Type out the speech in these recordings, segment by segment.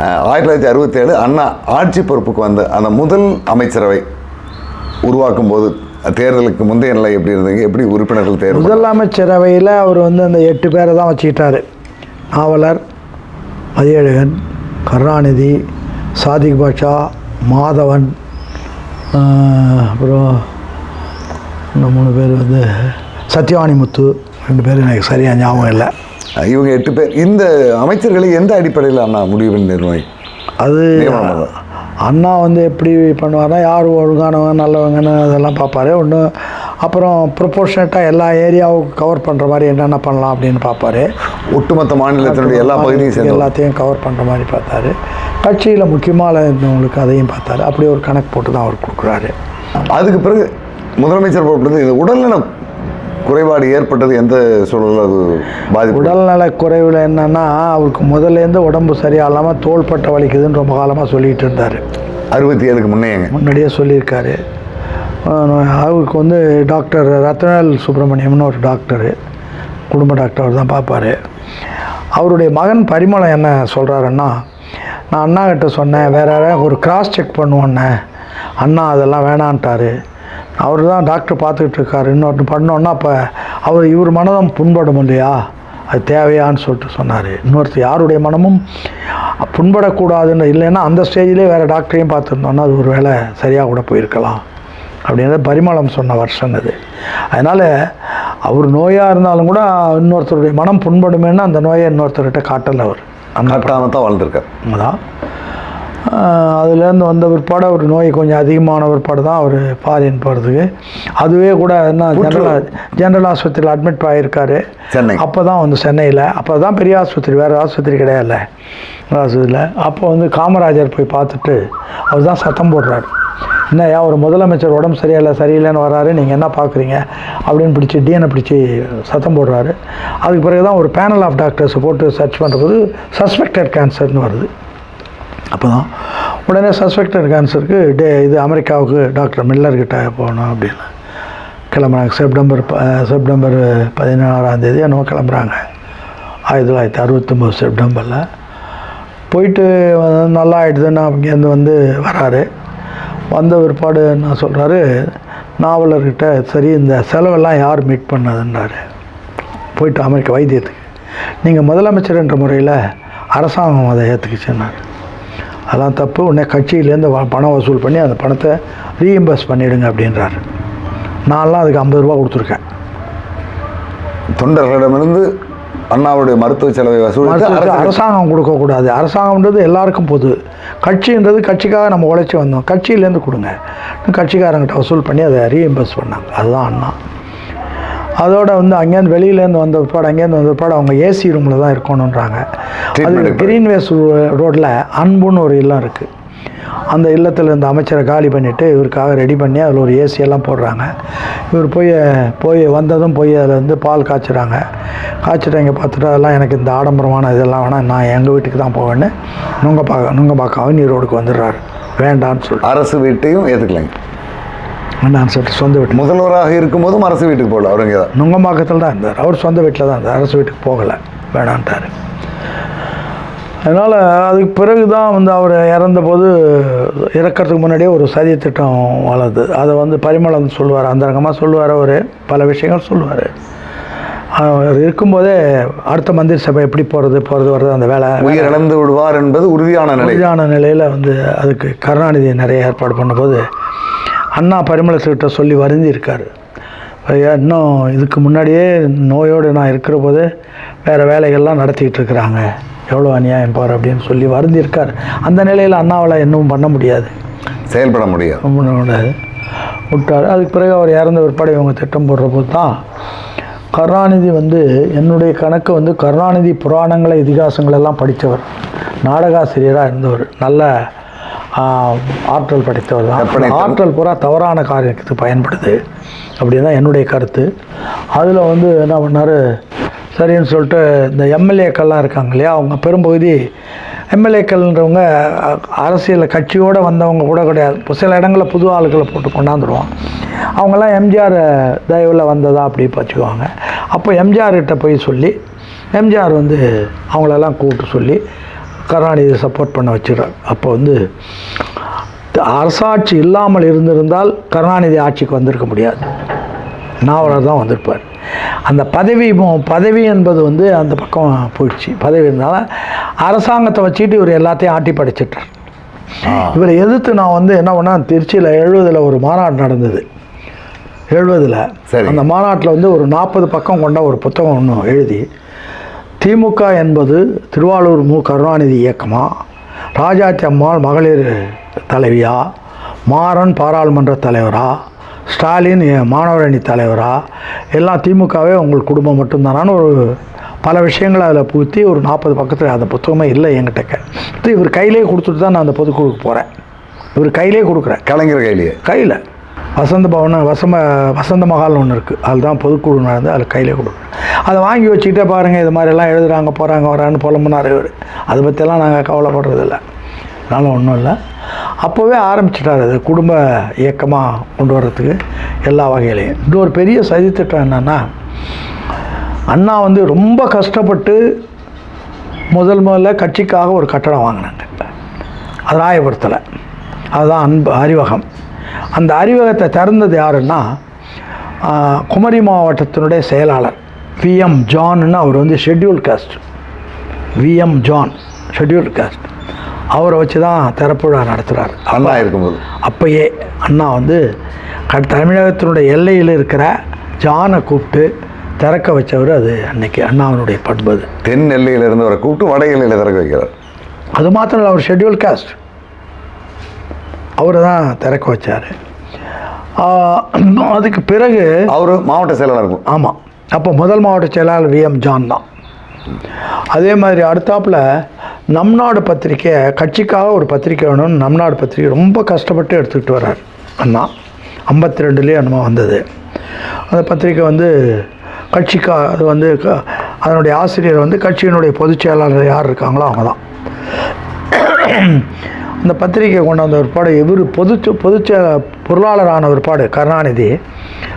ஆயிரத்தி தொள்ளாயிரத்தி அறுபத்தேழு அண்ணா ஆட்சி பொறுப்புக்கு வந்த அந்த முதல் அமைச்சரவை உருவாக்கும் போது தேர்தலுக்கு முந்தைய நிலை எப்படி இருந்தீங்க எப்படி உறுப்பினர்கள் தேர்வு முதலமைச்சரவையில் அவர் வந்து அந்த எட்டு பேரை தான் வச்சுக்கிட்டார். நாவலர் மதியழகன் கருணாநிதி சாதிக் பாஷா மாதவன் அப்புறம் இன்னும் மூணு பேர் வந்து சத்யவாணி முத்து ரெண்டு பேர் எனக்கு சரியாக ஞாபகம் இல்லை. இவங்க எட்டு பேர் இந்த அமைச்சர்களை எந்த அடிப்படையில் அண்ணா முடிவு நிர்ணயம்? அது. அண்ணா வந்து எப்படி பண்ணுவார்னா யார் ஒழுங்கானவங்க நல்லவங்கன்னு அதெல்லாம் பார்ப்பாரு. ஒன்று அப்புறம் ப்ரொபோர்ஷனேட்டாக எல்லா ஏரியாவுக்கும் கவர் பண்ணுற மாதிரி என்னென்ன பண்ணலாம் அப்படின்னு பார்ப்பாரு. ஒட்டுமொத்த மாநிலத்தினுடைய எல்லா பகுதியும் எல்லாத்தையும் கவர் பண்ணுற மாதிரி பார்த்தாரு. கட்சியில் முக்கியமாக இருந்தவங்களுக்கு அதையும் பார்த்தாரு. அப்படி ஒரு கணக்கு போட்டு தான் அவர் கொடுக்குறாரு. அதுக்கு பிறகு முதலமைச்சர் பொறுப்பிலிருந்து இந்த உடல்நல குறைபாடு ஏற்பட்டது எந்த சூழலில் அது பாதிப்பு? உடல்நல குறைவில் என்னென்னா அவருக்கு முதல்லேருந்து உடம்பு சரியாக இல்லாமல் தோள்பட்டை வலிக்குதுன்னு ரொம்ப காலமாக சொல்லிகிட்டு இருந்தார். அறுபத்தி ஏழுக்கு முன்னையங்க முன்னாடியே சொல்லியிருக்காரு. அவருக்கு வந்து டாக்டர் ரத்னவேல் சுப்பிரமணியம்னு ஒரு டாக்டரு குடும்ப டாக்டர் அவர் தான் பார்ப்பார். அவருடைய மகன் பரிமளம் என்ன சொல்கிறாருன்னா நான் அண்ணா கிட்ட சொன்னேன் வேற யாராவது ஒரு கிராஸ் செக் பண்ணுவோன்னே. அண்ணா அதெல்லாம் வேணான்ட்டாரு. அவர் தான் டாக்டர் பார்த்துக்கிட்டு இருக்காரு இன்னொரு பண்ணோன்னா அப்போ அவர் இவர் மனதம் புண்படும் இல்லையா? அது தேவையான்னு சொல்லிட்டு சொன்னார். இன்னொருத்தர் யாருடைய மனமும் புண்படக்கூடாதுன்னு இல்லைன்னா அந்த ஸ்டேஜ்லேயே வேறு டாக்டரையும் பார்த்துருந்தோன்னா அது ஒரு வேளை சரியாக கூட போயிருக்கலாம். அப்படின்றது பரிமளம் சொன்ன வருஷம் அது. அதனால் அவர் நோயாக இருந்தாலும் கூட இன்னொருத்தருடைய மனம் புண்படுமேன்னு அந்த நோயை இன்னொருத்தர்கிட்ட காட்டலை அவர். அந்த கட்டாமல் தான் வாழ்ந்திருக்கார். தான் அதுலேருந்து வந்த பிற்பாடு அவர் நோய் கொஞ்சம் அதிகமான பிற்பாடு தான் அவர் ஃபாரின் போகிறதுக்கு அதுவே கூட என்ன ஜென்ரல் ஜென்ரல் ஆஸ்பத்திரியில் அட்மிட் ஆகியிருக்காரு. சென்னை. அப்போ தான் வந்து சென்னையில். அப்போ தான் பெரிய ஆஸ்பத்திரி வேறு ஆஸ்பத்திரி கிடையாதுல்ல. ஆஸ்பத்திரியில். அப்போ வந்து காமராஜர் போய் பார்த்துட்டு அவர் தான் சத்தம் போடுறாரு. என்னய்யா ஒரு முதலமைச்சர் உடம்பு சரியில்லை சரியில்லைன்னு வராரு நீங்கள் என்ன பார்க்குறீங்க? அப்படின்னு பிடிச்சி டிஎன்ஏ பிடிச்சி சத்தம் போடுறாரு. அதுக்கு பிறகு தான் ஒரு பேனல் ஆஃப் டாக்டர்ஸை போட்டு சர்ச் பண்ணுறது சஸ்பெக்டட் கேன்சர்னு வருது. அப்போ தான் உடனே சஸ்பெக்டட் கேன்சருக்கு டே இது அமெரிக்காவுக்கு டாக்டர் மில்லர்கிட்ட போகணும் அப்படின்னு. கிளம்புறாங்க. செப்டம்பர் செப்டம்பர் பதினாறாம் தேதி என்னவோ கிளம்புறாங்க. ஆயிரத்தி தொள்ளாயிரத்தி அறுபத்தொம்போது செப்டம்பரில். போயிட்டு நல்லா ஆகிடுதுன்னு அங்கேருந்து வந்து வராரு. வந்த பிற்பாடு என்ன சொல்கிறாரு நாவலர்கிட்ட சரி இந்த செலவெல்லாம் யார் மீட் பண்ணதுன்றாரு. போயிட்டு அமெரிக்க வைத்தியத்துக்கு. நீங்கள் முதலமைச்சர் என்ற முறையில் அரசாங்கம் அதை ஏற்றுக்குச்சுன்னாரு அதெல்லாம் தப்பு. உடனே கட்சியிலேருந்து வ- பணம் வசூல் பண்ணி அந்த பணத்தை ரீஎம்பர்ஸ் பண்ணிவிடுங்க அப்படின்றாரு. நான்லாம் அதுக்கு ஐம்பது ரூபா கொடுத்துருக்கேன். தொண்டர்களிடமிருந்து அண்ணாவுடைய மருத்துவ செலவை வசூலித்து அரசாங்கம் கொடுக்கக்கூடாது. அரசாங்கம்ன்றது எல்லாருக்கும் பொது. கட்சின்றது கட்சிக்காக நம்ம உழைச்சி வந்தோம். கட்சியிலேருந்து கொடுங்க. கட்சிக்காரங்கிட்ட வசூல் பண்ணி அதை ரீஎம்பர்ஸ் பண்ணாங்க. அதுதான் அண்ணா. அதோட வந்து அங்கேருந்து வெளியிலேருந்து வந்த பிற்பாடு அங்கேருந்து வந்த பிற்பாடு அவங்க ஏசி ரூமில் தான் இருக்கணுன்றாங்க அது. கிரீன்வேஸ் ரோட்டில் அன்புன்னு ஒரு இல்லம் இருக்குது அந்த இல்லத்தில் இந்த அமைச்சரை காலி பண்ணிவிட்டு இவருக்காக ரெடி பண்ணி அதில் ஒரு ஏசி எல்லாம் போடுறாங்க. இவர் போய் போய் வந்ததும் போய் அதில் வந்து பால் காய்ச்சுறாங்க. காய்ச்சிட்டு இங்கே பார்த்துட்டு அதெல்லாம் எனக்கு இந்த ஆடம்பரமான இதெல்லாம் வேணாம் நான் எங்கள் வீட்டுக்கு தான் போவேன்னு நுங்கப்பாக்க நுங்கப்பாக்கம் அவனி ரோடுக்கு வந்துடுறாரு. வேண்டான்னு சொல்லிட்டு அரசு வீட்டையும் ஏற்றுக்கலைங்க வேண்டான்னு சொல்லிட்டு சொந்த வீட்டு முதல்வராக இருக்கும்போதும் அரசு வீட்டுக்கு போகல அவுரங்கதான் நுங்கம்பாக்கத்தில் தான் இருந்தார். அவர் சொந்த வீட்டில் தான் இருந்தார். அரசு வீட்டுக்கு போகலை. வேணான்ட்டார். அதனால் அதுக்கு பிறகு தான் வந்து அவர் இறந்தபோது இறக்கறதுக்கு முன்னாடியே ஒரு சதி திட்டம் வளருது. அதை வந்து பரிமளம் சொல்லுவார். அந்தரங்கமாக சொல்லுவார் அவர். பல விஷயங்கள் சொல்லுவார். அவர் இருக்கும்போதே அடுத்த மந்திரி சபை எப்படி போகிறது போகிறது வர்றது அந்த வேலை உயிர் இழந்து விடுவார் என்பது உறுதியான நிலை. உறுதியான நிலையில் வந்து அதுக்கு கருணாநிதி நிறைய ஏற்பாடு பண்ணும்போது அண்ணா பரிமளத்துக்கிட்ட சொல்லி வருந்தி இருக்கார் ஐயா இன்னும் இதுக்கு முன்னாடியே நோயோடு நான் இருக்கிற போது வேறு வேலைகள்லாம் நடத்திக்கிட்டு இருக்கிறாங்க. எவ்வளோ அநியாயம் பாரு அப்படின்னு சொல்லி வருந்தி இருக்கார் அந்த நிலையில் அண்ணாவால் இன்னும் பண்ண முடியாது. செயல்பட முடியாது. ரொம்ப முடியாது. விட்டார். அதுக்கு பிறகு அவர் இறந்த பிற்பாடு இவங்க திட்டம் போடுற போது தான் கருணாநிதி வந்து என்னுடைய கணக்கு வந்து கருணாநிதி புராணங்களை இதிகாசங்கள் எல்லாம் படித்தவர். நாடகாசிரியராக இருந்தவர். நல்ல ஆற்றல் படைத்தவர் தான். ஆற்றல் பூரா தவறான காரியத்துக்கு பயன்படுது. அப்படின்னு தான் என்னுடைய கருத்து. அதில் வந்து என்ன பண்ணார்? சரின்னு சொல்லிட்டு இந்த எம்எல்ஏக்கள்லாம் இருக்காங்க இல்லையா? அவங்க பெரும்பகுதி எம்எல்ஏக்கள்ன்றவங்க அரசியல் கட்சியோடு வந்தவங்க கூட கிடையாது. சில இடங்களில் புது ஆளுகளை போட்டு கொண்டாந்துருவான். அவங்கெல்லாம் எம்ஜிஆர் தயவில் வந்ததா அப்படி வச்சுக்குவாங்க அப்போ எம்ஜிஆர் கிட்ட போய் சொல்லி எம்ஜிஆர் வந்து அவங்களெல்லாம் கூப்பிட்டு சொல்லி கருணாநிதி சப்போர்ட் பண்ண வச்சிடுறார் அப்போ வந்து அரசாட்சி இல்லாமல் இருந்திருந்தால் கருணாநிதி ஆட்சிக்கு வந்திருக்க முடியாது. நாவலர் தான் வந்திருப்பார். அந்த பதவி பதவி என்பது வந்து அந்த பக்கம் போயிடுச்சு. பதவி இருந்தாலும் அரசாங்கத்தை வச்சுட்டு இவர் எல்லாத்தையும் ஆட்டி படைச்சிட்டார். இவரை எதிர்த்து நான் வந்து என்ன பண்ணேன் திருச்சியில் எழுபதில் ஒரு மாநாடு நடந்தது. எழுபதில். சரி. அந்த மாநாட்டில் வந்து ஒரு நாற்பது பக்கம் கொண்ட ஒரு புத்தகம் ஒன்று எழுதி திமுக என்பது திருவாளூர் மு. கருணாநிதி இயக்கமா? ராஜாத்தி அம்மாள் மகளிர் தலைவியா? மாறன் பாராளுமன்ற தலைவரா? ஸ்டாலின் எ- மாணவர் அணி தலைவரா? எல்லாம் திமுகவே உங்கள் குடும்பம் மட்டும்தானான்னு ஒரு பல விஷயங்களை அதில் புகுத்தி ஒரு நாற்பது பக்கத்தில் அந்த புத்தகமே இல்லை என்கிட்ட இவர் கையிலே கொடுத்துட்டு தான் நான் அந்த பொதுக்குழுக்கு போகிறேன் இவர் கையிலே கொடுக்குறேன். கலைஞர் கையிலேயே? கையில். வசந்த பவன் வசம வசந்த மகால்னு ஒன்று இருக்குது அதுதான் தான் பொதுக்குழு நடந்து அதில் கையிலே கொடுக்குறேன் அதை வாங்கி வச்சுக்கிட்டே பாருங்கள் இது மாதிரிலாம் எழுதுகிறாங்க போகிறாங்க வரான்னு புலம்புனார் இவர். அதை பற்றிலாம் நாங்கள் கவலைப்படுறதில்ல அதனால் ஒன்றும் இல்லை. அப்போவே ஆரம்பிச்சிட்டார் அது குடும்ப இயக்கமாக கொண்டு வர்றதுக்கு எல்லா வகையிலையும். இன்னொரு பெரிய சதித்திட்டம் என்னென்னா அண்ணா வந்து ரொம்ப கஷ்டப்பட்டு முதல் முதல்ல கட்சிக்காக ஒரு கட்டடம் வாங்கினாங்க. அது ராயபுரத்தில். அதுதான் அன்பு அறிவகம். அந்த அறிவகத்தை திறந்தது யாருன்னா குமரி மாவட்டத்தினுடைய செயலாளர் விஎம் ஜான்னு அவர் வந்து schedule caste V M John schedule caste அவரை வச்சு தான் திறப்புழா நடத்துகிறார் அண்ணா இருக்கும்போது. அப்பயே அண்ணா வந்து க தமிழகத்தினுடைய எல்லையில் இருக்கிற ஜானை கூப்பிட்டு திறக்க வச்சவர் அது அன்னைக்கு அண்ணாவினுடைய பண்பு தென் எல்லையில இருந்து வர கூப்பிட்டு வட எல்லையில திறக்க வைக்கிறார். அது மாத்திரம் இல்லை அவர் ஷெட்யூல் காஸ்ட் அவர் தான் திறக்க வச்சார். அதுக்கு பிறகு அவரு மாவட்ட செயலாளர் இருக்கும். ஆமாம் அப்போ முதல் மாவட்ட செயலாளர் விஎம் ஜான் தான். அதே மாதிரி அடுத்தாப்புல நம் நாடு பத்திரிக்கை கட்சிக்காக ஒரு பத்திரிக்கை வேணும்னு நம் நாடு பத்திரிக்கை ரொம்ப கஷ்டப்பட்டு எடுத்துக்கிட்டு வர்றார் அண்ணா. ஐம்பத்தி ரெண்டுலேயே என்னமோ வந்தது. அந்த பத்திரிக்கை வந்து கட்சிக்கா அது வந்து க- அதனுடைய ஆசிரியர் வந்து கட்சியினுடைய பொதுச் செயலாளர் யார் இருக்காங்களோ அவங்க தான் அந்த பத்திரிக்கை கொண்டு வந்த ஒருபாடு இவர் பொது பொதுச்ச பொருளாளரான ஒருபாடு கருணாநிதி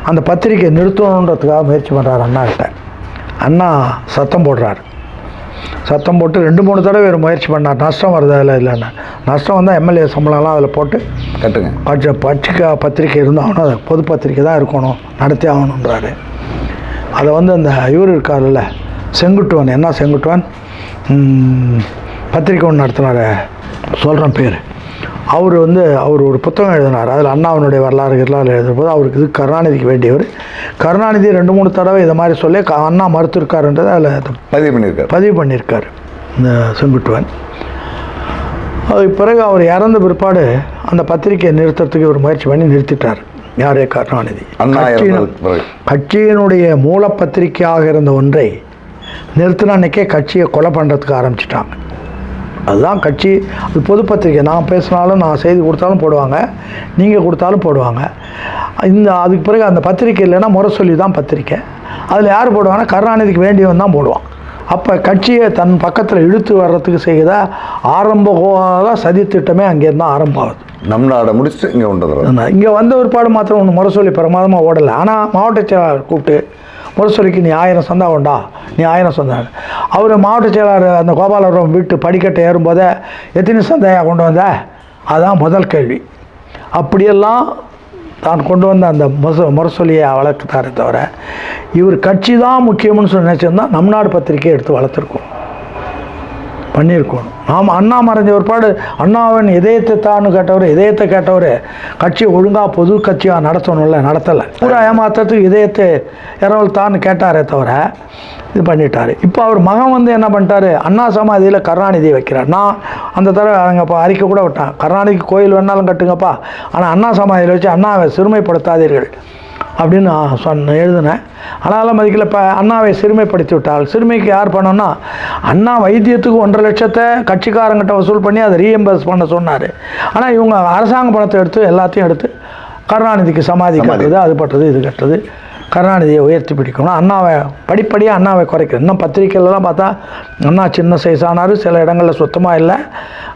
அந்த பத்திரிக்கை நிறுத்தணுன்றதுக்காக முயற்சி பண்ணுறாரு அண்ணா கிட்ட. அண்ணா சத்தம் போடுறாரு. சத்தம் போட்டு ரெண்டு மூணு தடவை இவர் முயற்சி பண்ணார். நஷ்டம் வருதா இல்லை இல்லைன்னா. நஷ்டம் வந்தால் எம்எல்ஏ சம்பளம்லாம் அதில் போட்டு கட்டுங்க. பட்ச பட்சிக்கா பத்திரிக்கை இருந்தாகணும் அது பொது பத்திரிக்கை தான் இருக்கணும். நடத்தி ஆகணுன்றாரு அதை வந்து அந்த இவர் இருக்கார்ல செங்குட்டுவன். என்ன செங்குட்டுவன்? பத்திரிக்கை ஒன்று நடத்தினார். சொல்கிறேன் பேர். அவர் வந்து அவர் ஒரு புத்தகம் எழுதினார். அதில் அண்ணாவினுடைய வரலாறு வரலாறு எழுதும்போது அவருக்கு இது கருணாநிதிக்கு வேண்டியவர். கருணாநிதி ரெண்டு மூணு தடவை இதை மாதிரி சொல்லி அண்ணா மறுத்திருக்காருன்றதை அதில் பதிவு பண்ணியிருக்காரு. பதிவு பண்ணியிருக்காரு இந்த செங்குட்டுவன். அதுக்கு பிறகு அவர் இறந்த பிற்பாடு அந்த பத்திரிக்கையை நிறுத்தத்துக்கு ஒரு முயற்சி பண்ணி நிறுத்திட்டார். யாரே கருணாநிதி? கட்சியினுடைய மூல பத்திரிக்கையாக இருந்த ஒன்றை நிறுத்தின அன்னைக்கே கட்சியை கொலை பண்ணுறதுக்கு ஆரம்பிச்சிட்டாங்க. அதுதான் கட்சி. அது பொது பத்திரிக்கை. நான் பேசினாலும் நான் செய்தி கொடுத்தாலும் போடுவாங்க. நீங்கள் கொடுத்தாலும் போடுவாங்க. இந்த அதுக்கு பிறகு அந்த பத்திரிக்கை இல்லைன்னா முறை சொல்லி தான் பத்திரிக்கை. அதில் யார் போடுவாங்கன்னா கருணாநிதிக்கு வேண்டியவன் தான் போடுவான். அப்போ கட்சியை தன் பக்கத்தில் இழுத்து வர்றதுக்கு செய்த ஆரம்ப சதி திட்டமே அங்கேருந்து ஆரம்பம் ஆகுது நம் நாடை முடிச்சுட்டு இங்கே கொண்டு இங்கே வந்த ஒருபாடு மாத்திரம் ஒன்று முறை சொல்லி பிரமாதமாக ஓடலை. ஆனால் மாவட்ட செயலாளர் கூப்பிட்டு முரசொலிக்கு நீ ஆயிரம் சொந்தா உண்டா? நீ ஆயிரம் சந்தா. அவர் மாவட்ட செயலாளர் அந்த கோபாலபுரம் வீட்டு படிக்கட்டை ஏறும்போதே எத்தனை சந்தையாக கொண்டு வந்த? அதான் முதல் கேள்வி. அப்படியெல்லாம் தான் கொண்டு வந்த அந்த முச முரசொலியை வளர்த்துட்டாரே தவிர இவர் கட்சி தான் முக்கியம்னு சொல்லி நினச்சிருந்தா நம் நாடு பத்திரிக்கையை எடுத்து வளர்த்துருக்கோம். பண்ணியிருக்கணும். நாம் அண்ணா மறைஞ்ச ஒருபாடு அண்ணாவின் இதயத்தை தான்னு கேட்டவர் இதயத்தை கேட்டவர் கட்சி ஒழுங்காக பொது கட்சியாக நடத்தணும்ல நடத்தலை. பூரா ஏமாத்துறதுக்கு இதயத்தை இரவல் தான்னு கேட்டாரே தவிர இது பண்ணிட்டார். இப்போ அவர் மகன் வந்து என்ன பண்ணிட்டாரு? அண்ணா சமாதியில் கருணாநிதி வைக்கிறார். நான் அந்த தடவை அங்கே இப்போ அறிக்கை கூட விட்டேன். கருணாநிதிக்கு கோயில் வேணாலும் கட்டுங்கப்பா. ஆனால் அண்ணா சமாதியில் வச்சு அண்ணாவை சிறுமைப்படுத்தாதீர்கள். அப்படின்னு நான் சொன்ன எழுதினேன். ஆனாலும் மதிக்கல. இப்போ அண்ணாவை சிறுமைப்படுத்தி விட்டால் சிறுமைக்கு யார் பண்ணோன்னா அண்ணா வைத்தியத்துக்கு ஒன்றரை லட்சத்தை கட்சிக்காரங்கிட்ட வசூல் பண்ணி அதை ரீஎம்பர்ஸ் பண்ண சொன்னார். ஆனால் இவங்க அரசாங்க பணத்தை எடுத்து எல்லாத்தையும் எடுத்து கருணாநிதிக்கு சமாதி. கட்டுறது அது பட்டது இது கட்டுறது கருணாநிதியை உயர்த்தி பிடிக்கணும். அண்ணாவை படிப்படியாக அண்ணாவை குறைக்கணும். இன்னும் பத்திரிக்கையிலலாம் பார்த்தா அண்ணா சின்ன சைஸ் ஆனார் சில இடங்களில் சுத்தமாக இல்லை.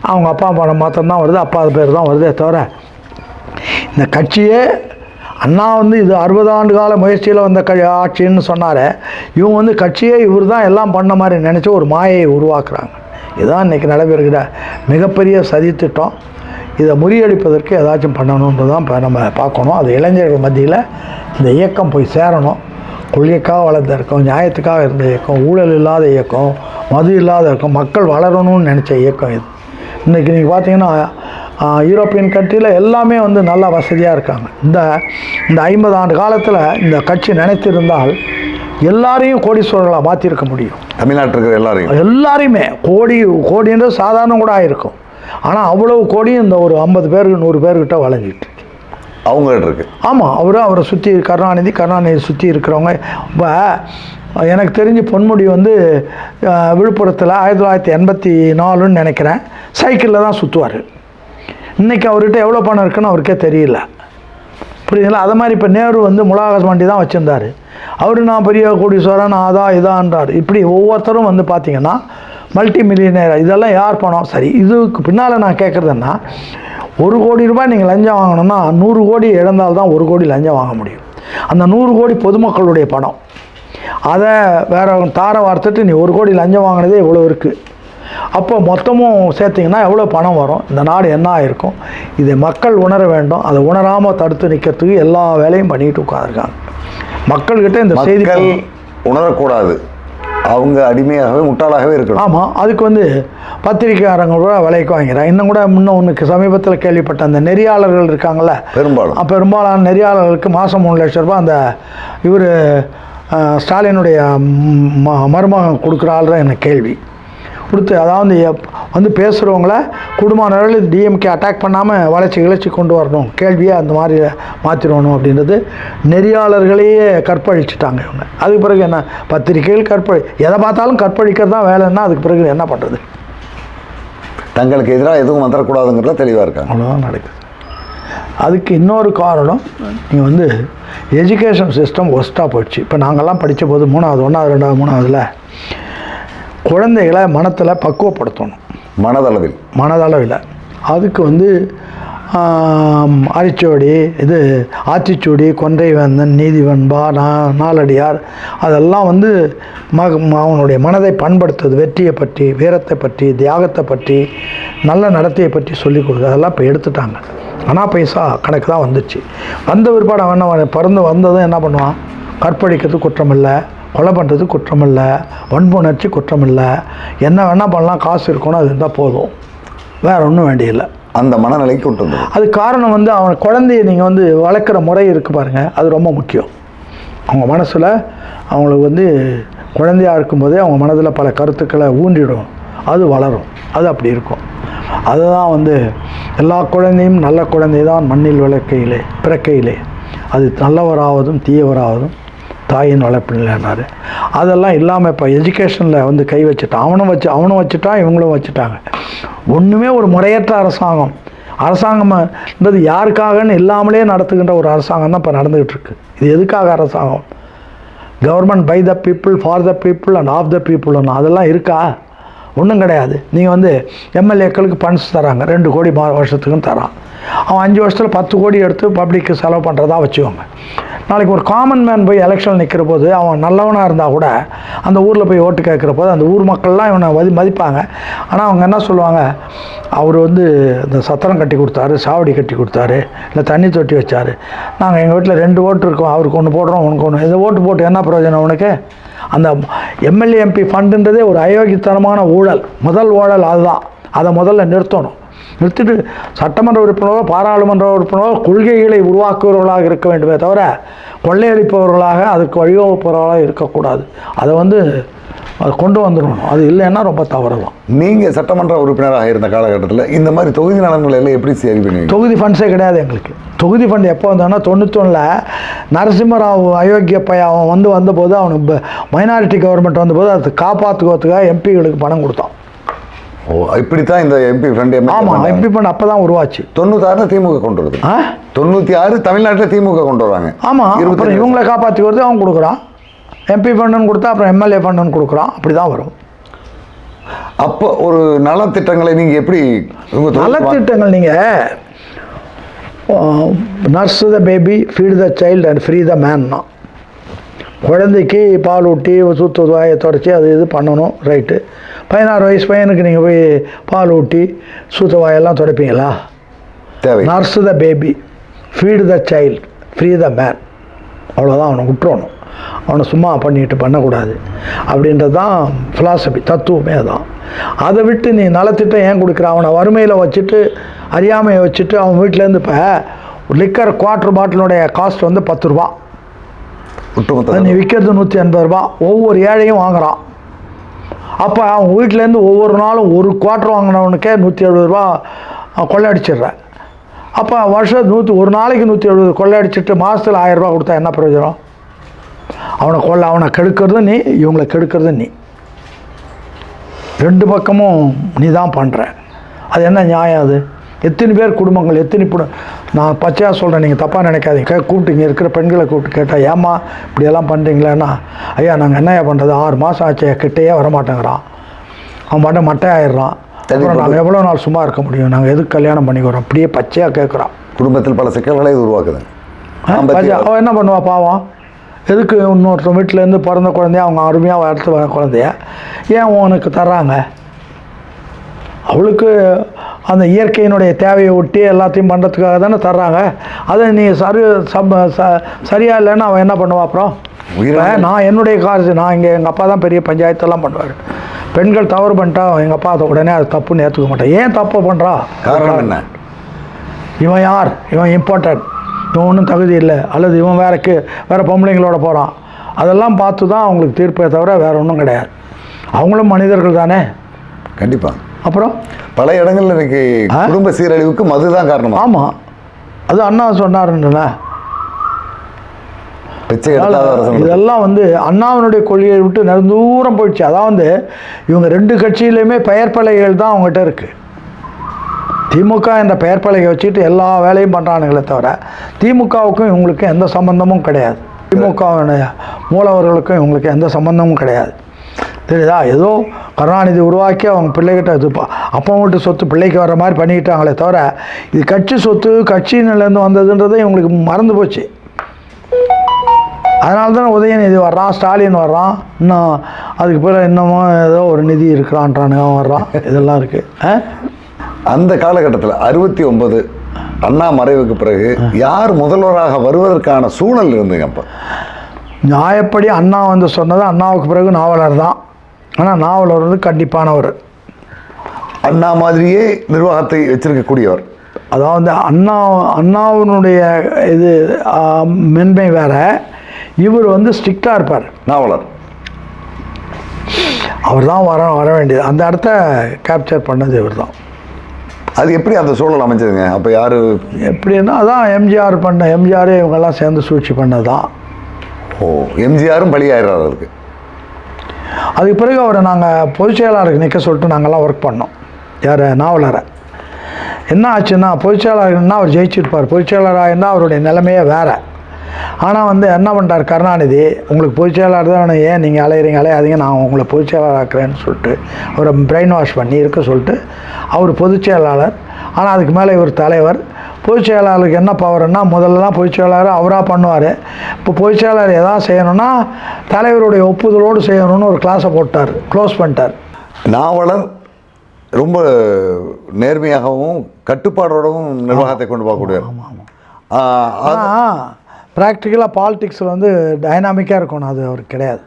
அவங்க அப்பா பணம் மாத்திரம் தான் வருது அப்பா பேர் தான் வருதே தவிர இந்த கட்சியே அண்ணா வந்து இது அறுபது ஆண்டு கால முயற்சியில் வந்த க ஆட்சின்னு சொன்னார். இவங்க வந்து கட்சியே இவர் தான் எல்லாம் பண்ண மாதிரி நினச்சி ஒரு மாயையை உருவாக்குறாங்க. இதுதான் இன்றைக்கி நடைபெறுகிற மிகப்பெரிய சதித்திட்டம் இதை முறியடிப்பதற்கு ஏதாச்சும் பண்ணணுன்றது தான் இப்போ நம்ம பார்க்கணும். அது இளைஞர்கள் மத்தியில் இந்த இயக்கம் போய் சேரணும். கொள்கைக்காக வளர்ந்த இயக்கம் நியாயத்துக்காக இருந்த இயக்கம் ஊழல் இல்லாத இயக்கம் மது இல்லாத இயக்கம் மக்கள் வளரணும்னு நினச்ச இயக்கம் இது. இன்றைக்கி நீங்கள் பார்த்தீங்கன்னா யூரோப்பியன் கண்ட்ரியில் எல்லாமே வந்து நல்லா வசதியாக இருக்காங்க. இந்த இந்த ஐம்பது ஆண்டு காலத்தில் இந்த கட்சி நினைத்திருந்தால் எல்லாரையும் கோடீஸ்வரர்களாக மாற்றிருக்க முடியும். தமிழ்நாட்டில் இருக்கிற எல்லாரையும். எல்லாரையுமே. கோடி கோடின்றது சாதாரணம் கூட ஆயிருக்கும். ஆனால் அவ்வளவு கோடியும் இந்த ஒரு ஐம்பது பேருக்கு நூறு பேர்கிட்ட வளைஞ்சிட்டு அவங்ககிட்ட இருக்கு. ஆமாம் அவரும் அவரை சுற்றி கருணாநிதி கருணாநிதி சுற்றி இருக்கிறவங்க. இப்போ எனக்கு தெரிஞ்சு பொன்முடி வந்து விழுப்புரத்தில் ஆயிரத்தி தொள்ளாயிரத்தி எண்பத்தி நாலுன்னு நினைக்கிறேன். சைக்கிளில் தான் சுற்றுவார் இன்றைக்கி அவர்கிட்ட எவ்வளோ பணம் இருக்குன்னு அவருக்கே தெரியல. புரியுதுங்களா? அது மாதிரி இப்போ நேரு வந்து முலாகாஸ் வண்டி தான் வச்சுருந்தார். அவர் நான் பெரிய கோடீஸ்வரன் நான் அதான் இதான்றார். இப்படி ஒவ்வொருத்தரும் வந்து பார்த்தீங்கன்னா மல்டி மில்லியனர் இதெல்லாம் யார் பணம்? சரி இதுக்கு பின்னால் நான் கேட்குறதுன்னா ஒரு கோடி ரூபாய் நீங்கள் லஞ்சம் வாங்கணும்னா நூறு கோடி இழந்தால் தான் ஒரு கோடி லஞ்சம் வாங்க முடியும். அந்த நூறு கோடி பொதுமக்களுடைய பணம். அதை வேற தார வார்த்துட்டு நீ ஒரு கோடி லஞ்சம் வாங்கினதே இவ்வளோ இருக்குது அப்போ மொத்தமும் சேர்த்திங்கன்னா எவ்வளோ பணம் வரும்? இந்த நாடு என்ன ஆயிருக்கும்? இதை மக்கள் உணர வேண்டும். அதை உணராமல் தடுத்து நிற்கிறதுக்கு எல்லா வேலையும் பண்ணிட்டு உட்காந்துருக்காங்க மக்கள்கிட்ட இந்த செய்தி மக்கள் உணரக்கூடாது. அவங்க அடிமையாகவே முட்டாளாகவே இருக்கணும். ஆமாம் அதுக்கு வந்து பத்திரிக்கையாரங்க கூட விலைக்கு வாங்கிறாங்க இன்னும் கூட முன்ன ஒன்றுக்கு சமீபத்தில் கேள்விப்பட்ட அந்த நெறியாளர்கள் இருக்காங்கல்ல? பெரும்பாலும். அப்ப பெரும்பாலான நெறியாளர்களுக்கு மாதம் மூணு லட்ச ரூபாய் அந்த இவர் ஸ்டாலினுடைய மருமகன் கொடுக்குற ஆள் தான் எனக்கு கேள்வி. கொடுத்து அதாவது வந்து பேசுகிறவங்கள குடும்பத்தினர்கள் டிஎம்கே அட்டாக் பண்ணாமல் வளைச்சி கிளச்சி கொண்டு வரணும். கேள்வியை அந்த மாதிரி மாற்றிடணும் அப்படின்றது நெறியாளர்களையே கற்பழிச்சிட்டாங்க இவங்க. அதுக்கு பிறகு என்ன? பத்திரிகைகள் கற்பழி எதை பார்த்தாலும் கற்பழிக்கிறது தான் வேலைன்னா அதுக்கு பிறகு என்ன பண்ணுறது தங்களுக்கு எதிராக எதுவும் வந்துடக்கூடாதுங்கிறத தெளிவாக இருக்காங்க. அவ்வளோதான் நடக்குது. அதுக்கு இன்னொரு காரணம் நீங்கள் வந்து எஜுகேஷன் சிஸ்டம் ஒஸ்ட்டாக போயிடுச்சு. இப்போ நாங்கள்லாம் படித்த போது மூணாவது ஒன்றாவது ரெண்டாவது மூணாவதுல குழந்தைகளை மனத்தில் பக்குவப்படுத்தணும். மனதளவில். மனதளவில். அதுக்கு வந்து அரிச்சோடி இது ஆத்திச்சூடி கொன்றை வேந்தன் நீதிவன்பா நா நாலடியார் அதெல்லாம் வந்து மக ம- அவனுடைய மனதை பண்படுத்துறது வெற்றியை பற்றி வீரத்தை பற்றி தியாகத்தை பற்றி நல்ல நடத்தையை பற்றி சொல்லிக் கொடுக்குறது. அதெல்லாம் இப்போ எடுத்துட்டாங்க. ஆனால் பைசா கணக்கு தான் வந்துச்சு. வந்த பிற்பாடு அவன் என்ன பிறந்து வந்ததும் என்ன பண்ணுவான்? கற்பழிக்கிறது குற்றம் இல்லை கொலை பண்ணுறது குற்றம் இல்லை வன்புணர்ச்சி குற்றம் இல்லை என்ன வேணால் பண்ணலாம் காசு இருக்கணும் அது இருந்தால் போதும். வேற ஒன்றும் வேண்டியதில்லை. அந்த மனநிலைக்கு கொண்டு வந்தது அது காரணம் வந்து அவன் குழந்தைய நீங்கள் வந்து வளர்க்குற முறை இருக்குது பாருங்கள் அது ரொம்ப முக்கியம். அவங்க மனசில் அவங்களுக்கு வந்து குழந்தையா இருக்கும்போதே அவங்க மனதில் பல கருத்துக்களை ஊண்டிடும் அது வளரும். அது அப்படி இருக்கும். அதுதான் வந்து எல்லா குழந்தையும் நல்ல குழந்தை தான் மண்ணில் விளக்கையிலே பிறக்கையிலே. அது நல்லவராவதும் தீயவராவதும். தாயின் வளர்ப்பில்லைன்னாரு அதெல்லாம் இல்லாமல் இப்போ எஜுகேஷனில் வந்து கை வச்சுட்டான் அவனும் வச்சு அவனும் வச்சுட்டான் இவங்களும் வச்சுட்டாங்க. ஒன்றுமே ஒரு முறையற்ற அரசாங்கம். அரசாங்கம்ன்றது யாருக்காகன்னு இல்லாமலே நடத்துகின்ற ஒரு அரசாங்கம் தான் இப்போ நடந்துகிட்டு இருக்கு. இது எதுக்காக அரசாங்கம்? Government by the people for the people and of the பீப்புள்னு அதெல்லாம் இருக்கா? ஒன்றும் கிடையாது. நீங்கள் வந்து எம்எல்ஏக்களுக்கு ஃபண்ட்ஸ் தராங்க. ரெண்டு கோடி மா வருஷத்துக்கும் தரான். அவன் அஞ்சு வருஷத்தில் பத்து கோடி எடுத்து பப்ளிக்கு செலவு பண்ணுறதா வச்சுக்கோங்க. நாளைக்கு ஒரு காமன் மேன் போய் எலெக்ஷன் நிற்கிற போது அவன் நல்லவனாக இருந்தால் கூட அந்த ஊரில் போய் ஓட்டு கேட்குற போது அந்த ஊர் மக்கள்லாம் இவனை மதி மதிப்பாங்க. ஆனால் அவங்க என்ன சொல்லுவாங்க? அவர் வந்து இந்த சத்திரம் கட்டி கொடுத்தாரு சாவடி கட்டி கொடுத்தாரு இல்லை தண்ணி தொட்டி வச்சாரு. நாங்கள் எங்கள் வீட்டில் ரெண்டு ஓட்டு இருக்கோம் அவருக்கு ஒன்று போடுறோம் உனக்கு ஒன்று இந்த ஓட்டு போட்டு என்ன பிரயோஜனம் உனக்கு? அந்த எம்எல்ஏ எம்பி ஃபண்டுன்றதே ஒரு அயோக்கியத்தனமான ஊழல். முதல் ஊழல் அதுதான். அதை முதல்ல நிறுத்தணும். நிறுத்திட்டு சட்டமன்ற உறுப்பினரோ பாராளுமன்ற உறுப்பினரோ கொள்கைகளை உருவாக்குபவர்களாக இருக்க வேண்டுமே தவிர கொள்ளையடிப்பவர்களாக அதுக்கு வழிவகுப்பவர்களாக இருக்கக்கூடாது. அதை வந்து அது கொண்டு வந்துடணும். அது இல்லைன்னா ரொம்ப தவறு தான் நீங்கள் சட்டமன்ற உறுப்பினராக இருந்த காலகட்டத்தில் இந்த மாதிரி தொகுதி நலன்களை எல்லாம் எப்படி சரி பண்ணுவீங்க? தொகுதி ஃபண்ட்ஸே கிடையாது எங்களுக்கு. தொகுதி ஃபண்ட் எப்போ வந்தோன்னா தொண்ணூத்தொன்னில் நரசிம்மராவ் அயோக்கிய பையன் அவன் வந்து வந்தபோது அவனுக்கு மைனாரிட்டி கவர்மெண்ட் வந்தபோது அது காப்பாற்றுக்கிறதுக்காக எம்பிகளுக்கு பணம் கொடுத்தான். இப்படித்தான் இந்த எம்பி ஃப்ரெண்ட் ஆமாம் எம்பி ஃபண்ட் அப்போ தான் உருவாச்சு. தொண்ணூத்தாறுல திமுக கொண்டு வருது. ஆ? தொண்ணூற்றி ஆறு தமிழ்நாட்டில் திமுக கொண்டு வராங்க. ஆமாம் அப்புறம் இவங்களை காப்பாற்றிக்கிறது அவன் கொடுக்குறான். எம்பி ஃபண்டுன்னு கொடுத்தா அப்புறம் எம்எல்ஏ ஃபண்டுன்னு கொடுக்குறான். அப்படி தான் வரும். அப்போ ஒரு நலத்திட்டங்களை நீங்கள் எப்படி நலத்திட்டங்கள் நீங்கள் nurse the baby feed the child and free the மேன்னா குழந்தைக்கு பால் ஊட்டி சுத்து வாயை தொடச்சி அது இது பண்ணணும். ரைட்டு பதினாறு வயசு பையனுக்கு நீங்கள் போய் பால் ஊட்டி சூத்த வாயெல்லாம் துடைப்பீங்களா? தேவை. Nurse the baby feed the child free the man அவ்வளோதான் அவனை விட்டுறணும். அவனை சும்மா பண்ணிட்டு பண்ணக்கூடாது. அப்படின்றது தான் ஃபிலாசபி தத்துவமே அதான். அதை விட்டு நீ நலத்திட்டம் ஏன் கொடுக்குற? அவனை வறுமையில் வச்சுட்டு அறியாமையை வச்சுட்டு அவன் வீட்டிலேருந்து இப்போ லிக்கர் குவார்ட்டர் பாட்டிலுடைய காஸ்ட் வந்து பத்து ரூபா. ஒட்டுமொத்த நீ விற்கிறது நூற்றி எண்பது ரூபா ஒவ்வொரு ஏழையும் வாங்குறான். அப்போ அவன் வீட்டிலேருந்து ஒவ்வொரு நாளும் ஒரு குவார்ட்டர் வாங்கினவனுக்கே நூற்றி எழுபது ரூபா கொள்ளையடிச்சிடுறேன். அப்போ வருஷம் நூற்றி ஒரு நாளைக்கு நூற்றி எழுபது கொள்ளையடிச்சிட்டு மாதத்தில் ஆயிரம் ரூபாய் கொடுத்தா என்ன பிரயோஜனம்? அவனை கொள்ள அவனை கெடுக்கிறது நீ இவங்களை கெடுக்கிறது நீ. ரெண்டு பக்கமும் நீ தான் பண்ணுற அது என்ன நியாயம் அது? எத்தனை பேர் குடும்பங்கள் எத்தனை நான் பச்சையாக சொல்கிறேன் நீங்கள் தப்பாக நினைக்காதீங்க. கூப்பிட்டு இங்கே இருக்கிற பெண்களை கூப்பிட்டு கேட்டால் ஏம்மா இப்படியெல்லாம் பண்ணுறீங்களேன்னா ஐயா நாங்கள் என்னையா பண்ணுறது ஆறு மாதம் ஆச்சு கிட்டேயே வரமாட்டேங்கிறான். அவன் மட்டும் மட்டை ஆயிடுறான். அப்புறம் நாங்கள் எவ்வளோ நாள் சும்மா இருக்க முடியும்? நாங்கள் எதுக்கு கல்யாணம் பண்ணிக்கிறோம்? அப்படியே பச்சையாக கேட்குறான் குடும்பத்தில் பல சிக்கல்களை இது உருவாக்குது. அவன் என்ன பண்ணுவா பாவம்? எதுக்கு இன்னொருத்தன் வீட்டிலேருந்து பிறந்த குழந்தைய அவங்க அருமையாக வளர்த்து வர குழந்தைய ஏன் உனக்கு தர்றாங்க? அவளுக்கு அந்த இயற்கையினுடைய தேவையை ஒட்டி எல்லாத்தையும் பண்ணுறதுக்காக தானே தர்றாங்க. அதை நீ சரி சம் ச- சரியா இல்லைன்னு அவன் என்ன பண்ணுவா அப்புறம்? நான் என்னுடைய காசு நான் இங்கே எங்கள் அப்பா தான் பெரிய பஞ்சாயத்தெல்லாம் பண்ணுவார். பெண்கள் தவறு பண்ணிட்டா எங்கள் அப்பா அதை உடனே அது தப்புன்னு ஏற்றுக்க மாட்டேன் ஏன் தப்பு பண்ணுறா காரணம் என்ன? இவன் யார்? இவன் இம்பார்ட்டன்ட் இவன் ஒன்றும் தகுதி இல்லை. அல்லது இவன் வேறக்கு வேறு பொம்பளைங்களோட போகிறான் அதெல்லாம் பார்த்து தான் அவங்களுக்கு தீர்ப்பே தவிர வேறு ஒன்றும் கிடையாது. அவங்களும் மனிதர்கள் தானே? கண்டிப்பா. அப்புறம்? பல இடங்கள்ல இன்னைக்கு? குடும்ப சீரழிவுக்கு மதுதான் காரணமா? ஆமாம் அது அண்ணா அரசு இதெல்லாம் வந்து அண்ணாவினுடைய கொள்கையை விட்டு நெடுந்தூரம் போயிடுச்சு. அதான் வந்து இவங்க ரெண்டு கட்சியிலையுமே பெயர் பலகைகள் தான் அவங்ககிட்ட இருக்குது திமுக என்ற பெயர் பலகை வச்சுட்டு எல்லா வேலையும் பண்ணுறானுங்களே தவிர திமுகவுக்கும் இவங்களுக்கும் எந்த சம்பந்தமும் கிடையாது. திமுகவினுடைய மூலவர்களுக்கும் இவங்களுக்கு எந்த சம்பந்தமும் கிடையாது. தெரியுதா? ஏதோ கருணாநிதி உருவாக்கி அவங்க பிள்ளைகிட்ட இது ப- அப்பா வீட்டு சொத்து பிள்ளைக்கு வர மாதிரி பண்ணிக்கிட்டாங்களே தவிர இது கட்சி சொத்து கட்சியிலேருந்து வந்ததுன்றது இவங்களுக்கு மறந்து போச்சு. அதனால தான் உதயநிதி வர்றான் ஸ்டாலின் வர்றான் இன்னும் அதுக்கு பிறகு இன்னமும் ஏதோ ஒரு நிதி இருக்கிறான்றானுங்க வர்றான். இதெல்லாம் இருக்குது அந்த காலகட்டத்தில் அறுபத்தி ஒன்பது அண்ணா மறைவுக்கு பிறகு யார் முதல்வராக வருவதற்கான சூழல் இருந்துங்க அப்போ? நியாயப்படி அண்ணா வந்து சொன்னது அண்ணாவுக்கு பிறகு நாவலர் தான். ஆனால் நாவலர் வந்து கண்டிப்பானவர். அண்ணா மாதிரியே நிர்வாகத்தை வச்சிருக்கக்கூடியவர். அதாவது அண்ணா அண்ணாவினுடைய இது மென்மை வேற. இவர் வந்து ஸ்ட்ரிக்டாக இருப்பார். நாவலர். அவர் தான் வர வர வேண்டியது. அந்த இடத்த கேப்சர் பண்ணது இவர் தான் அது எப்படி அந்த சூழல் அமைஞ்சதுங்க? அப்போ யார்? எப்படின்னா அதான் எம்ஜிஆர் பண்ண எம்ஜிஆரே இவங்கெல்லாம் சேர்ந்து சூழ்ச்சி பண்ணது தான் ஓ எம்ஜிஆரும் பலியாயிடுறாரு அதுக்கு. அதுக்கு பிறகு அவரை நாங்கள் பொதுச் செயலாளருக்கு நிற்க சொல்லிட்டு நாங்கள்லாம் ஒர்க் பண்ணோம். யார்? நாவலரை. என்ன ஆச்சுன்னா பொதுச் செயலாளர்னா அவர் ஜெயிச்சிருப்பார்? பொதுச் செயலாளராக இருந்தால் அவருடைய நிலைமையே வேறு. ஆனால் வந்து என்ன பண்ணுறார் கருணாநிதி? உங்களுக்கு பொதுச் செயலாளர் தான் வேணும். ஏன் நீங்கள் அலையிறீங்க? அலையாதீங்க. நான் உங்களை பொதுச் செயலாளர் ஆக்குறேன்னு சொல்லிட்டு அவரை பிரெயின் வாஷ் பண்ணி இருக்க சொல்லிட்டு அவர் பொதுச் செயலாளர். ஆனால் அதுக்கு மேலே இவர் தலைவர். பொதுச் செயலாளருக்கு என்ன பவர்னா முதல்லலாம் பொதுச் செயலாளர் அவராக பண்ணுவார். இப்போ பொதுச் செயலாளர் எதாவது செய்யணும்னா தலைவருடைய ஒப்புதலோடு செய்யணும்னு ஒரு கிளாஸை போட்டார் க்ளோஸ் பண்ணிட்டார். நாவலர் ரொம்ப நேர்மையாகவும் கட்டுப்பாடோடவும் நிர்வாகத்தை கொண்டு போகக்கூடியவர். அது- ஆனால் ப்ராக்டிக்கலாக பாலிடிக்ஸில் வந்து டைனாமிக்காக இருக்கணும் அது அவருக்கு கிடையாது.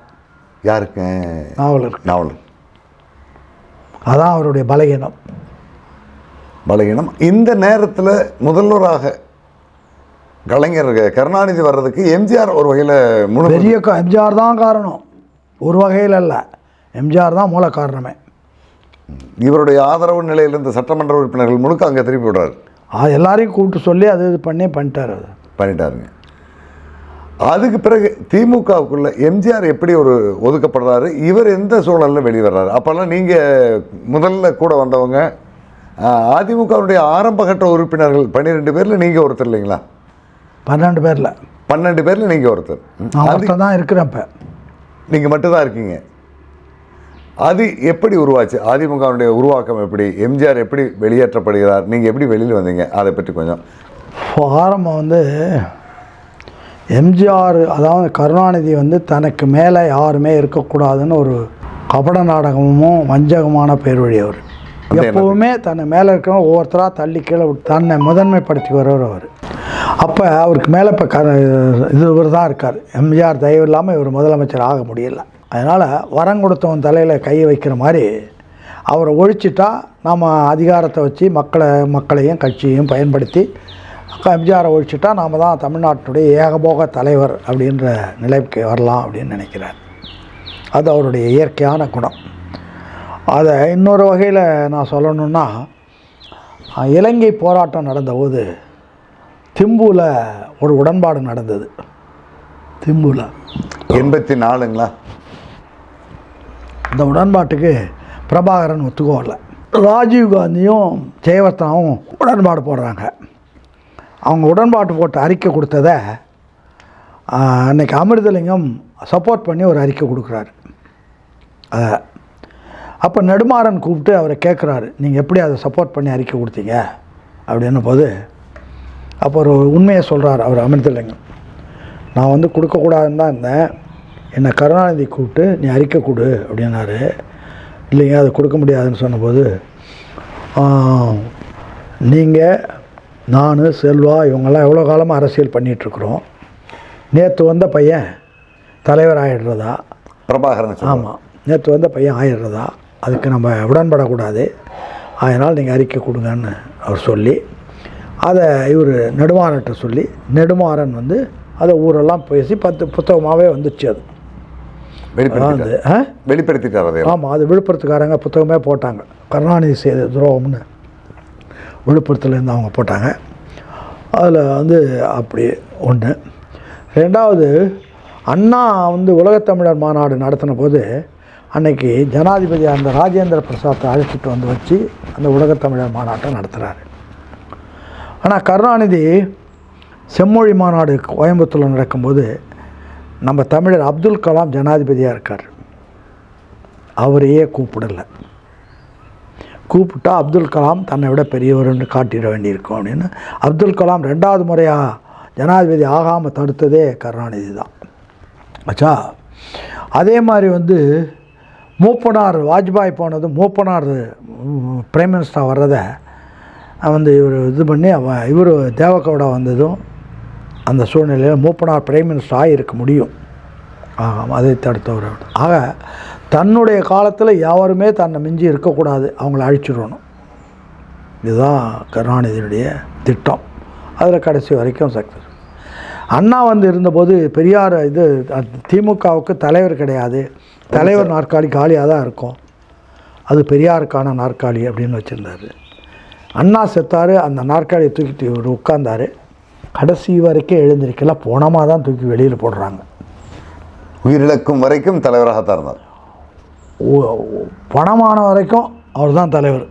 யாருக்கு? நாவலருக்கு. நாவலர் அதான் அவருடைய பலகீனம். பலகீனம். இந்த நேரத்தில் முதல்வராக கலைஞர் கருணாநிதி வர்றதுக்கு எம்ஜிஆர் ஒரு வகையில் முழு பெரிய எம்ஜிஆர் தான் காரணம். ஒரு வகையில் இல்லை எம்ஜிஆர் தான் மூல காரணமே. இவருடைய ஆதரவு நிலையில் இருந்த சட்டமன்ற உறுப்பினர்கள் முழுக்க அங்கே திருப்பி விடுறாரு. அது எல்லாரையும் கூப்பிட்டு சொல்லி அது இது பண்ணி பண்ணிட்டார் அது பண்ணிட்டாருங்க. அதுக்கு பிறகு திமுகவுக்குள்ள எம்ஜிஆர் எப்படி ஒரு ஒதுக்கப்படுறாரு? இவர் எந்த சூழலில் வெளிவர்றாரு? அப்போல்லாம் நீங்கள் முதல்ல கூட வந்தவங்க அதிமுகவுடைய ஆரம்பகட்ட உறுப்பினர்கள் பன்னிரெண்டு பேரில் நீங்கள் ஒருத்தர் இல்லைங்களா? பன்னெண்டு பேரில். பன்னெண்டு பேரில் நீங்கள் ஒருத்தர். நான் ஒருத்தன் தான் இருக்கிறேன் இப்போ. நீங்கள் மட்டும்தான் இருக்கீங்க. அது எப்படி உருவாச்சு? அதிமுகவுடைய உருவாக்கம் எப்படி? எம்ஜிஆர் எப்படி வெளியேற்றப்படுகிறார்? நீங்கள் எப்படி வெளியில் வந்தீங்க? அதை பற்றி கொஞ்சம். ஆரம்பம் வந்து எம்ஜிஆர் அதாவது கருணாநிதி வந்து தனக்கு மேலே யாருமே இருக்கக்கூடாதுன்னு ஒரு கபட நாடகமும் வஞ்சகமான பேர் வழி அவர். எப்போவுமே தன்னை மேலே இருக்கிறவங்க ஒவ்வொருத்தராக தள்ளி கீழே விட்டு தன்னை முதன்மைப்படுத்தி வருவார் அவர். அப்போ அவருக்கு மேலே இப்போ க இது இவர் தான் இருக்கார். எம்ஜிஆர் தயவு இல்லாமல் இவர் முதலமைச்சர் ஆக முடியல. அதனால் வரம் கொடுத்தவன் தலையில் கையை வைக்கிற மாதிரி அவரை ஒழிச்சிட்டா நாம் அதிகாரத்தை வச்சு மக்களை மக்களையும் கட்சியையும் பயன்படுத்தி எம்ஜிஆரை ஒழிச்சிட்டா நாம் தான் தமிழ்நாட்டுடைய ஏகபோக தலைவர் அப்படின்ற நிலைக்கு வரலாம் அப்படின்னு நினைக்கிறார். அது அவருடைய இயற்கையான குணம். அதை இன்னொரு வகையில் நான் சொல்லணுன்னா இலங்கை போராட்டம் நடந்தபோது திம்புவில் ஒரு உடன்பாடு நடந்தது. திம்புவில் எண்பத்தி நாலுங்களா இந்த உடன்பாட்டுக்கு பிரபாகரன் ஒத்துக்கோல ராஜீவ் காந்தியும் ஜெயவர்த்தனாவும் உடன்பாடு போடுறாங்க. அவங்க உடன்பாட்டு போட்டு அறிக்கை கொடுத்ததை ஆஹ், அன்னைக்கு அமிர்தலிங்கம் சப்போர்ட் பண்ணி ஒரு அறிக்கை கொடுக்குறாரு. அதை அப்போ நெடுமாறன் கூப்பிட்டு அவரை கேட்குறாரு நீங்கள் எப்படி அதை சப்போர்ட் பண்ணி அறிக்கை கொடுத்தீங்க? அப்படின்னும் போது அப்போ ஒரு உண்மையை சொல்கிறார் அவர் அமிர்தலிங்கம் நான் வந்து கொடுக்கக்கூடாதுன்னு தான் இருந்தேன். என்னை கருணாநிதி கூப்பிட்டு நீ அறிக்கை கொடு அப்படின்னாரு. இல்லைங்க அது கொடுக்க முடியாதுன்னு சொன்னபோது நீங்கள் நான் செல்வா இவங்கெல்லாம் எவ்வளோ காலமாக அரசியல் பண்ணிகிட்ருக்குறோம் நேற்று வந்த பையன் தலைவர் ஆகிடுறதா பிரபாகரன். ஆமாம் நேற்று வந்த பையன் ஆயிடுறதா? அதுக்கு நம்ம உடன்படக்கூடாது. அதனால் நீங்கள் அறிக்கை கொடுங்கன்னு அவர் சொல்லி அதை இவர் நெடுமாறன்ட்ட சொல்லி நெடுமாறன் வந்து அதை ஊரெல்லாம் பேசி பத்து புத்தகமாகவே வந்துச்சு அது. ஆ? வெளிப்படுத்திட்டார் ஆமாம் அது விழுப்புரத்துக்காரங்க புத்தகமே போட்டாங்க. கருணாநிதி செய்த துரோகம்னு விழுப்புரத்துலேருந்து அவங்க போட்டாங்க. அதில் வந்து அப்படி ஒன்று ரெண்டாவது அண்ணா வந்து உலகத்தமிழர் மாநாடு நடத்தின போது அன்னைக்கு ஜனாதிபதி அந்த ராஜேந்திர பிரசாத்தை அழைச்சிட்டு வந்து வச்சு அந்த உலகத்தமிழர் மாநாட்டை நடத்துகிறாரு ஆனால் கருணாநிதி செம்மொழி மாநாடு கோயம்புத்தூரில் நடக்கும்போது நம்ம தமிழர் அப்துல் கலாம் ஜனாதிபதியாக இருக்கார். அவரையே கூப்பிடலை. கூப்பிட்டா அப்துல் கலாம் தன்னை விட பெரியவர்னு காட்டிட வேண்டியிருக்கும் அப்படின்னு. அப்துல் கலாம் ரெண்டாவது முறையாக ஜனாதிபதி ஆகாமல் தடுத்ததே கருணாநிதி தான். ஆச்சா அதே மாதிரி வந்து மூப்பனார் வாஜ்பாய் போனது மூப்பனார் பிரைம் மினிஸ்டர் வர்றதை வந்து இவர் இது பண்ணி அவன் இவர் தேவகவுடா வந்ததும் அந்த சூழ்நிலையில் மூப்பனார் பிரைம் மினிஸ்டர் ஆகியிருக்க முடியும். ஆமாம் அதை தடுத்தவர் ஆக தன்னுடைய காலத்தில் யாருமே தன்னை மிஞ்சி இருக்கக்கூடாது. அவங்கள அழிச்சிடணும். இதுதான் கருணாநிதியினுடைய திட்டம். அதில் கடைசி வரைக்கும் சக்ஸஸ் அண்ணா வந்து இருந்தபோது பெரியார் இது திமுகவுக்கு தலைவர் கிடையாது. தலைவர் நாற்காலி காலியாக தான் இருக்கும். அது பெரியாருக்கான நாற்காலி அப்படின்னு வச்சுருந்தாரு. அண்ணா செத்தார் அந்த நாற்காலியை தூக்கிட்டு இவர் உட்கார்ந்தாரு. கடைசி வரைக்கும் எழுந்திருக்கல போனமாக தான் தூக்கி வெளியில் போடுறாங்க. உயிரிழக்கும் வரைக்கும் தலைவராகத்தான் இருந்தார். ஓ- ஓ- பணமான வரைக்கும் அவர் தான் தலைவர்.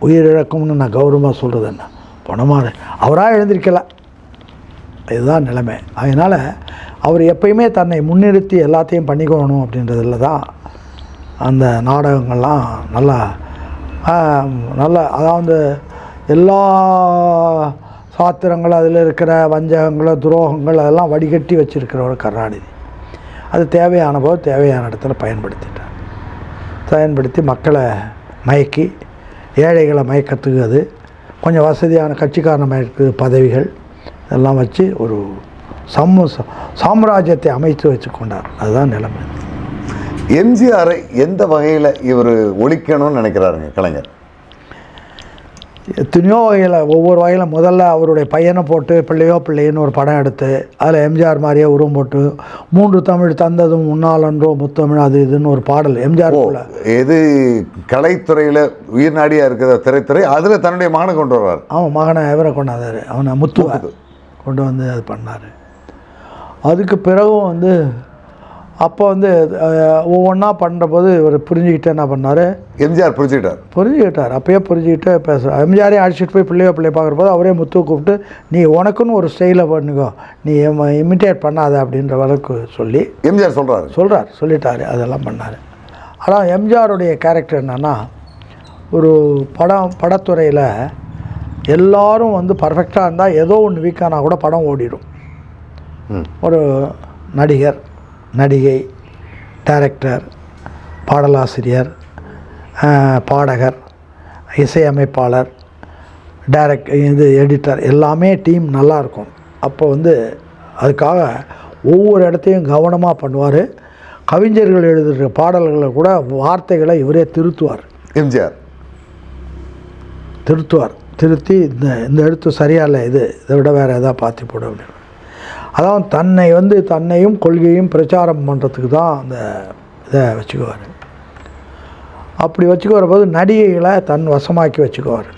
உயிரிழக்கும்னு நான் கௌரவமாக சொல்கிறது என்ன? பணமான அவராக எழுந்திருக்கல. இதுதான் நிலைமை. அதனால் அவர் எப்பயுமே தன்னை முன்னிறுத்தி எல்லாத்தையும் பண்ணிக்கணும் அப்படின்றதுல தான் அந்த நாடகங்கள்லாம் நல்லா நல்லா நல்ல அதாவது எல்லா சாத்திரங்கள் அதில் இருக்கிற வஞ்சகங்கள் துரோகங்கள் அதெல்லாம் வடிகட்டி வச்சுருக்கிற ஒரு கருணாநிதி. அது தேவையான போது தேவையான இடத்துல பயன்படுத்திட்டார். பயன்படுத்தி மக்களை மயக்கி ஏழைகளை மயக்கத்துக்கு அது கொஞ்சம் வசதியான கட்சிக்காரன மயக்கு பதவிகள் இதெல்லாம் வச்சு ஒரு சம சாம்ராஜ்யத்தை அமைத்து வச்சு கொண்டார் அதுதான் நிலைமை. எம்ஜிஆரை எந்த வகையில் இவர் ஒழிக்கணும்னு நினைக்கிறாருங்க கலைஞர்? எத்தனையோ வகையில் ஒவ்வொரு வகையில் முதல்ல அவருடைய பையனை போட்டு பிள்ளையோ பிள்ளைன்னு ஒரு படம் எடுத்து அதில் எம்ஜிஆர் மாதிரியே உருவம் போட்டு மூன்று தமிழ் தந்ததும் முன்னாளன்றோ முத்தமிழ் அது இதுன்னு ஒரு பாடல் எம்ஜிஆர் எது கலைத்துறையில் உயிர் நாடியாக இருக்கிற திரைத்துறை அதில் தன்னுடைய மகனை கொண்டு வர்றார் அவன் மகனை இவரை கொண்டாந்தார் அவனை முத்துவை. கொண்டு வந்து அது பண்ணார். அதுக்கு பிறகும் வந்து அப்போ வந்து ஒவ்வொன்றா பண்ணுறபோது இவர் புரிஞ்சுக்கிட்டு என்ன பண்ணார்? எம்ஜிஆர் புரிஞ்சுக்கிட்டார். புரிஞ்சுக்கிட்டார். அப்பயே புரிஞ்சுக்கிட்டு பேசுகிறார் எம்ஜிஆரையும் அழைச்சிட்டு போய் பிள்ளையோ பிள்ளை பார்க்குறப்போது அவரே முத்துவை கூப்பிட்டு நீ உனக்குன்னு ஒரு ஸ்டைலை பண்ணிக்கோ நீ இமிட்டேட் பண்ணாத அப்படின்ற அளவுக்கு சொல்லி எம்ஜிஆர் சொல்கிறாரு சொல்கிறார் சொல்லிட்டாரு. அதெல்லாம் பண்ணார். ஆனால் எம்ஜிஆருடைய கேரக்டர் என்னென்னா ஒரு படம் படத்துறையில் எல்லாரும் வந்து பர்ஃபெக்டாக இருந்தால் ஏதோ ஒன்று வீக்கானா கூட படம் ஓடிடும். ஒரு நடிகர் நடிகை டைரக்டர் பாடலாசிரியர் பாடகர் இசையமைப்பாளர் டைரக்ட் இது எடிட்டர் எல்லாமே டீம் நல்லா இருக்கும். அப்போ வந்து அதுக்காக ஒவ்வொரு இடத்தையும் கவனமாக பண்ணுவார். கவிஞர்கள் எழுதுகிற பாடல்களை கூட வார்த்தைகளை இவரே திருத்துவார். எம்ஜிஆர். திருத்துவார். திருத்தி இந்த இந்த எழுத்து சரியா இல்லை இது? இதை விட வேறு எதாவது பார்த்து போட அப்படின்னு. அதான் தன்னை வந்து தன்னையும் கொள்கையும் பிரச்சாரம் பண்ணுறதுக்கு தான் அந்த இதை வச்சுக்குவார். அப்படி வச்சுக்குவார் போது நடிகைகளை தன் வசமாக்கி வச்சுக்குவார்.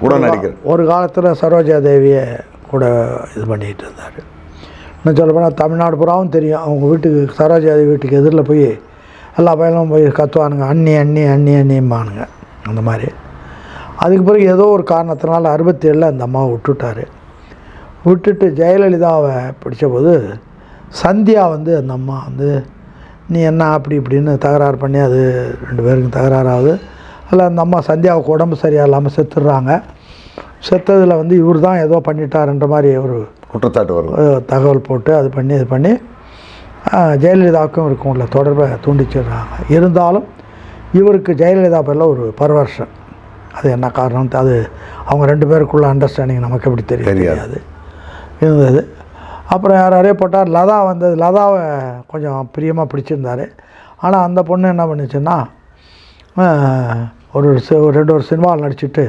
கூட நடிகர். ஒரு காலத்தில் சரோஜா தேவியை கூட இது பண்ணிகிட்டு இருந்தார். இன்னும் சொல்ல போனால் தமிழ்நாடு பூராவும் தெரியும். அவங்க வீட்டுக்கு சரோஜா தேவி வீட்டுக்கு எதிரில் போய் எல்லா பையனும் போய் கத்துவானுங்க. அண்ணி அண்ணி அண்ணி அண்ணிம்பானுங்க. அந்த மாதிரி. அதுக்கு பிறகு ஏதோ ஒரு காரணத்தினால அறுபத்தி ஏழில் அந்த அம்மாவை விட்டுட்டார். விட்டுட்டு ஜெயலலிதாவை பிடிச்சபோது சந்தியா வந்து அந்த அம்மா வந்து நீ என்ன அப்படி இப்படின்னு தகராறு பண்ணி அது ரெண்டு பேருக்கும் தகராறாகுது. அதில் அந்த அம்மா சந்தியாவுக்கு உடம்பு சரியாக இல்லாமல் செத்துடுறாங்க. செத்ததில் வந்து இவர் தான் ஏதோ பண்ணிட்டாருன்ற மாதிரி ஒரு குற்றச்சாட்டு வரும் தகவல் போட்டு அது பண்ணி இது பண்ணி ஜெயலலிதாவுக்கும் இருக்கும் உள்ள தொடர்பை துண்டிச்சிடுறாங்க. இருந்தாலும் இவருக்கு ஜெயலலிதா பேரில் ஒரு பரவர்ஷம். அது என்ன காரணம் அது அவங்க ரெண்டு பேருக்குள்ள அண்டர்ஸ்டாண்டிங் நமக்கு எப்படி தெரியும்? தெரியாது. இருந்தது. அப்புறம் யார் யாரையோ போட்டார். லதா வந்தது. லதாவை கொஞ்சம் பிரியமாக பிடிச்சிருந்தாரு. ஆனால் அந்த பொண்ணு என்ன பண்ணுச்சுன்னா ஒரு ஒரு ரெண்டு ஒரு சினிமாவில் நடிச்சிட்டு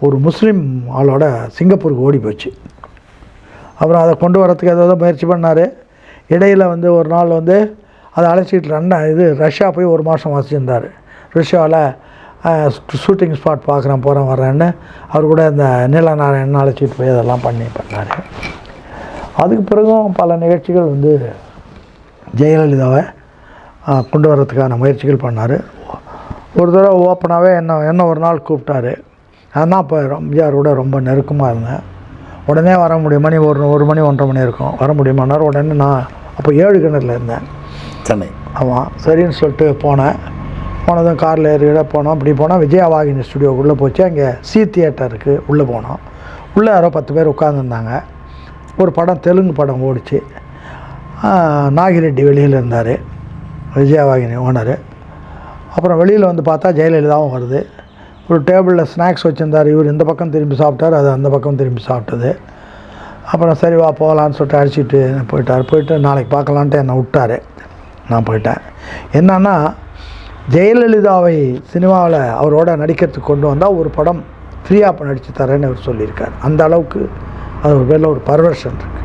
ஒரு முஸ்லீம் ஆளோட சிங்கப்பூருக்கு ஓடி போச்சு. அப்புறம் அதை கொண்டு வரத்துக்கு ஏதோ முயற்சி பண்ணார். இடையில் வந்து ஒரு நாள் வந்து அதை அழைச்சிட்டு ரன்ன இது ரஷ்யா போய் ஒரு மாதம் வசிச்சிருந்தார். ரஷ்யாவில் ஷூட்டிங் ஸ்பாட் பார்க்குறேன் போகிறேன் வரேன்னு அவர் கூட இந்த நீலநாராயணன் அழைச்சிட்டு போய் அதெல்லாம் பண்ணி பண்ணார் அதுக்கு பிறகும் பல நிகழ்ச்சிகள் வந்து ஜெயலலிதாவை கொண்டு வரதுக்கான முயற்சிகள் பண்ணார். ஒரு தடவை ஓப்பனாகவே என்ன என்ன ஒரு நாள் கூப்பிட்டாரு. நான் தான் இப்போ எம்ஜிஆரோட ரொம்ப நெருக்கமாக இருந்தேன். உடனே வர முடியும்? மணி ஒரு ஒரு மணி ஒன்றரை மணி இருக்கும். வர முடியுமானார் உடனே நான் அப்போ ஏழு கிணறுல இருந்தேன். சென்னை. ஆமாம் சரின்னு சொல்லிட்டு போனேன். போனதும் காரில் ஏறிட போனோம். அப்படி போனால் விஜயவாகினி ஸ்டுடியோக்குள்ளே போச்சு. அங்கே சி தியேட்டருக்கு உள்ளே போனோம். உள்ளே யாரோ பத்து பேர் உட்காந்துருந்தாங்க ஒரு படம் தெலுங்கு படம் ஓடிச்சு. நாகிரெட்டி வெளியில் இருந்தார். விஜயவாகினி ஓனர் அப்புறம் வெளியில் வந்து பார்த்தா ஜெயலலிதாவும் வருது. ஒரு டேபிளில் ஸ்நாக்ஸ் வச்சுருந்தார். இவர் இந்த பக்கம் திரும்பி சாப்பிட்டார் அது அந்த பக்கம் திரும்பி சாப்பிட்டது. அப்புறம் சரி வா போகலான்னு சொல்லிட்டு அழைச்சிட்டு போயிட்டார். போயிட்டு நாளைக்கு பார்க்கலான்ட்டு என்னை விட்டார். நான் போயிட்டேன். என்னன்னா ஜெயலலிதாவை சினிமாவில் அவரோட நடிக்கிறதுக்கு கொண்டு வந்தால் ஒரு படம் ஃப்ரீயாக நடித்து தரேன்னு அவர் சொல்லியிருக்கார். அந்த அளவுக்கு அது ஒரு பேரில் ஒரு பர்வர்ஷன் இருக்குது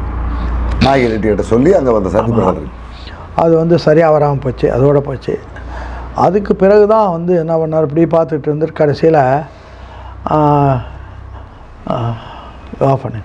நாயகிட்ட சொல்லி அங்கே வந்த அது வந்து சரியாக வராமல் போச்சு அதோட போச்சு. அதுக்கு பிறகு தான் வந்து என்ன பண்ணார் இப்படி பார்த்துட்டு இருந்து கடைசியில் ஆஃப் பண்ணு